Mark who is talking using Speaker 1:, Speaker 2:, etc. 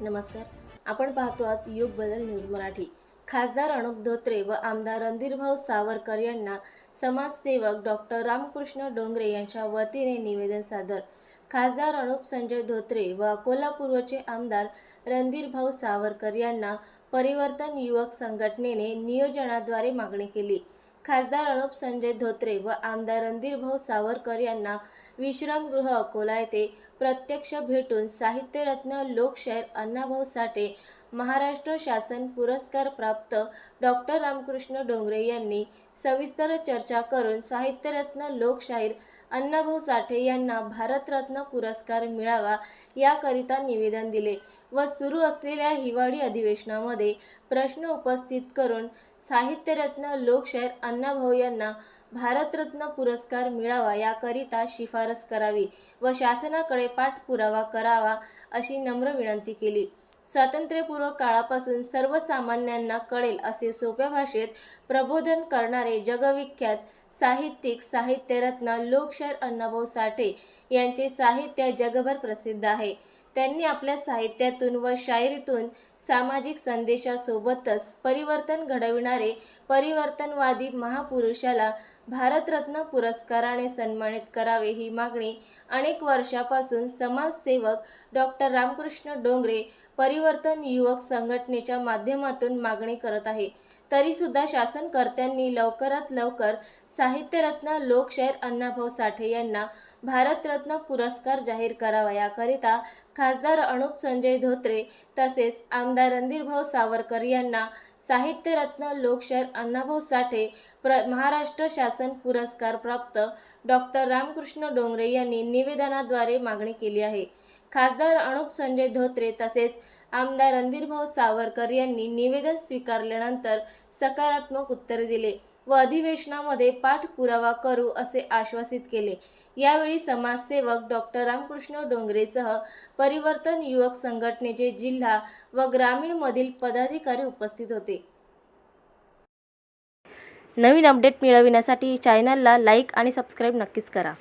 Speaker 1: नमस्कार. आपण पाहतो आहात युग बदल न्यूज मराठी. खासदार अनुप धोत्रे व आमदार रणधीरभाऊ सावरकर यांना समाजसेवक डॉक्टर रामकृष्ण डोंगरे यांच्या वतीने निवेदन सादर. खासदार अनुप संजय धोत्रे व अकोला पूर्वचे आमदार रणधीरभाऊ सावरकर यांना परिवर्तन युवक संघटनेने नियोजनाद्वारे मागणी केली. खासदार अनुप संजय धोत्रे व आमदार रणधीरभाऊ सावरकर यांना विश्रामगृह अकोला येथे प्रत्यक्ष भेटून साहित्यरत्न लोकशाहीर अण्णाभाऊ साठे महाराष्ट्र शासन पुरस्कार प्राप्त डॉक्टर रामकृष्ण डोंगरे यांनी सविस्तर चर्चा करून साहित्यरत्न लोकशाहीर अण्णाभाऊ साठे यांना भारतरत्न पुरस्कार मिळावा याकरिता निवेदन दिले व सुरू असलेल्या हिवाळी अधिवेशनामध्ये प्रश्न उपस्थित करून साहित्यरत्न लोकशाहीर अण्णाभाऊ यांना भारतरत्न पुरस्कार मिळावा याकरिता शिफारस करावी व शासनाकडे पाठपुरावा करावा अशी नम्र विनंती केली. स्वातंत्र्यपूर्व काळापासून सर्वसामान्यांना कळेल असे सोप्या भाषेत प्रबोधन करणारे जगविख्यात साहित्यिक साहित्यरत्न लोकशाहीर अण्णाभाऊ साठे यांचे साहित्य जगभर प्रसिद्ध आहे. त्यांनी आपल्या साहित्यातून व शायरीतून सामाजिक संदेशासोबतच परिवर्तन घडविणारे परिवर्तनवादी महापुरुषाला भारतरत्न पुरस्काराने सन्मानित करावे ही मागणी अनेक वर्षापासून समाजसेवक डॉक्टर रामकृष्ण डोंगरे परिवर्तन युवक संघटनेच्या माध्यमातून मागणी करत आहे. तरीसुद्धा शासनकर्त्यांनी लवकरात लवकर साहित्यरत्न लोकशाहीर अण्णाभाऊ साठे यांना भारतरत्न पुरस्कार जाहीर करावा. याकरिता खासदार अनुप संजय धोत्रे तसेच आमदार रणधीरभाऊ सावरकर यांना साहित्यरत्न लोकशाहीर अण्णाभाऊ साठे प्र महाराष्ट्र शासन पुरस्कार प्राप्त डॉक्टर रामकृष्ण डोंगरे यांनी निवेदनाद्वारे मागणी केली आहे. खासदार अनुप संजय धोत्रे तसेच आमदार रणधीरभाऊ सावरकर यांनी निवेदन स्वीकारल्यानंतर सकारात्मक उत्तर दिले. व अधिवेशनामध्ये पाठपुरावा करू असे आश्वासित केले. यावेळी समाजसेवक डॉक्टर रामकृष्ण डोंगरेसह परिवर्तन युवक संघटनेचे जिल्हा व ग्रामीणमधील पदाधिकारी उपस्थित होते. नवीन अपडेट मिळविण्यासाठी चॅनलला लाईक आणि सबस्क्राईब नक्कीच करा.